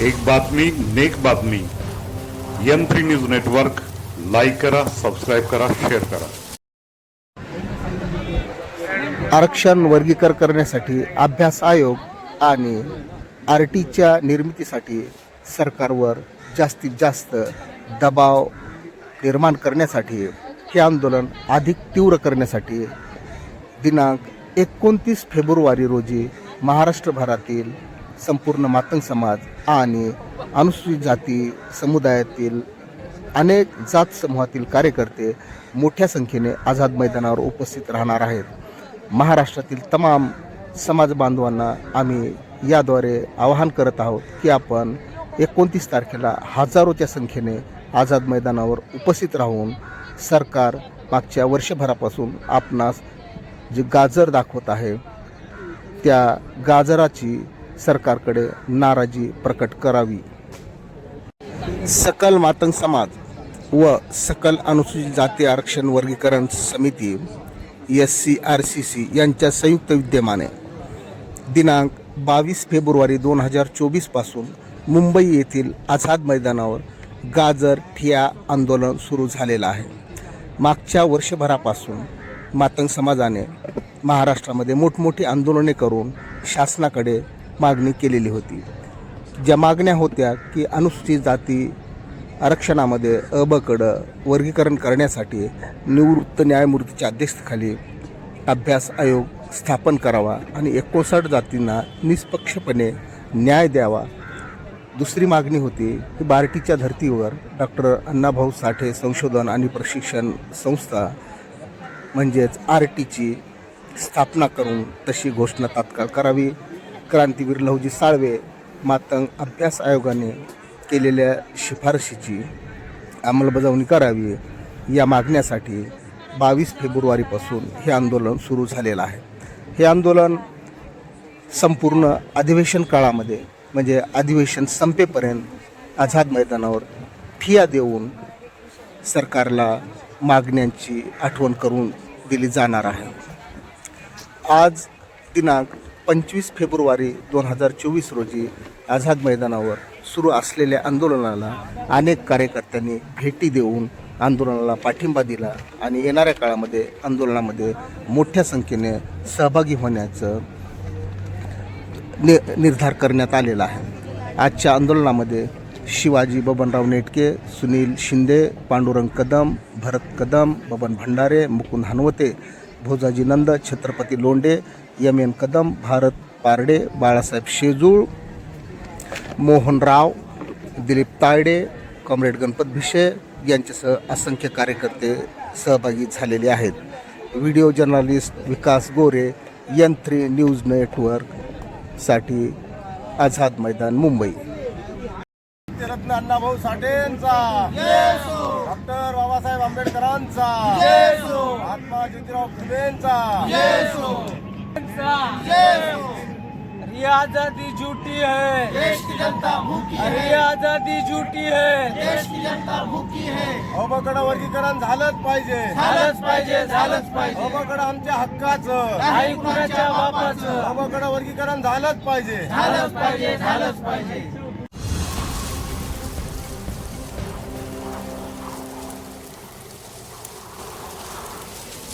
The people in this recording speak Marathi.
एक बातमी नेक बातमी. M three news network like करा सबस्क्राईब करा शेअर करा. आरक्षण वर्गीकरण करण्यासाठी अभ्यास आयोग आणि आर टीच्या निर्मितीसाठी सरकारवर जास्तीत जास्त दबाव निर्माण करण्यासाठी हे आंदोलन अधिक तीव्र करण्यासाठी दिनांक एकोणतीस फेब्रुवारी रोजी महाराष्ट्रभरातील संपूर्ण मातंग समाज आणि अनुसूचित जाती समुदायातील अनेक जात समूहातील कार्यकर्ते मोठ्या संख्येने आझाद मैदानावर उपस्थित राहणार आहेत. महाराष्ट्रातील तमाम समाज बांधवांना आम्ही याद्वारे आवाहन करत आहोत की आपण एकोणतीस तारखेला हजारोच्या संख्येने आझाद मैदानावर उपस्थित राहून सरकार मागच्या वर्षभरापासून आपणास जे गाजर दाखवत आहे त्या गाजराची सरकारकडे नाराजी प्रकट करावी. सकल मातंग समाज व सकल अनुसूचित जाती आरक्षण वर्गीकरण समिती S C R C C यांच्या संयुक्त विद्यमाने दिनांक बावीस फेब्रुवारी दोन हजार चोवीसपासून मुंबई येथील आझाद मैदानावर गाजर ठिया आंदोलन सुरू झालेलं आहे. मागच्या वर्षभरापासून मातंग समाजाने महाराष्ट्रामध्ये मोठमोठी आंदोलने करून शासनाकडे मागणी केलेली होती. ज्या मागण्या होत्या की अनुसूचित जाती आरक्षणामध्ये अबकडं वर्गीकरण करण्यासाठी निवृत्त न्यायमूर्तीच्या अध्यक्षतेखाली अभ्यास आयोग स्थापन करावा आणि एकोणसाठ जातींना निष्पक्षपणे न्याय द्यावा. दुसरी मागणी होती की बार्टीच्या धर्तीवर डॉक्टर अण्णाभाऊ साठे संशोधन आणि प्रशिक्षण संस्था म्हणजेच आर टीची स्थापना करून तशी घोषणा तात्काळ करावी. क्रांतीवीर लहुजी साळवे मातंग अभ्यास आयोगाने केलेल्या शिफारशीची अंमलबजावणी करावी या मागण्यासाठी बावीस फेब्रुवारीपासून हे आंदोलन सुरू झालेलं आहे. हे आंदोलन संपूर्ण अधिवेशन काळामध्ये म्हणजे अधिवेशन संपेपर्यंत आझाद मैदानावर ठिया देऊन सरकारला मागण्यांची आठवण करून दिली जाणार आहे. आज दिनांक पंचवीस फेब्रुवारी दोन हजार चोवीस रोजी आझाद मैदानावर सुरू असलेल्या आंदोलनाला अनेक कार्यकर्त्यांनी भेटी देऊन आंदोलनाला पाठिंबा दिला आणि येणाऱ्या काळामध्ये आंदोलनामध्ये मोठ्या संख्येने सहभागी होण्याचं नि निर्धार करण्यात आलेला आहे. आजच्या आंदोलनामध्ये Shivaji Babanrao Netke Sunil Shinde Pandurang Kadam Bharat Kadam Baban Bhandare Mukund Hanwate Bhojaji Nand Chhatrapati Londhe M N Kadam Bharat Parde Balasaheb Shejul Mohanrao Dilip Tayde comrade Ganpat Bhishe यांच्यासह असंख्य कार्यकर्ते सहभागी झालेले आहेत. Video journalist Vikas Gore यंत्री news नेटवर्कसाठी आझाद मैदान मुंबई. रत्न अण्णाभाऊ साठेंचा. डॉक्टर बाबासाहेब आंबेडकरांचा. महात्मा ज्योतिराव फुलेंचा. ये आजादी झूठी है। देश की जनता भूखी है। ये आजादी झूठी है देश की जनता भूखी है अवकडं वर्गीकरण झालंच पाहिजे. झालंच पाहिजे झालंच पाहिजे. अवकडं आमच्या हक्काचं. नाही कुणाच्या बापाचं. अवकडं वर्गीकरण झालंच पाहिजे. झालंच पाहिजे झालंच पाहिजे.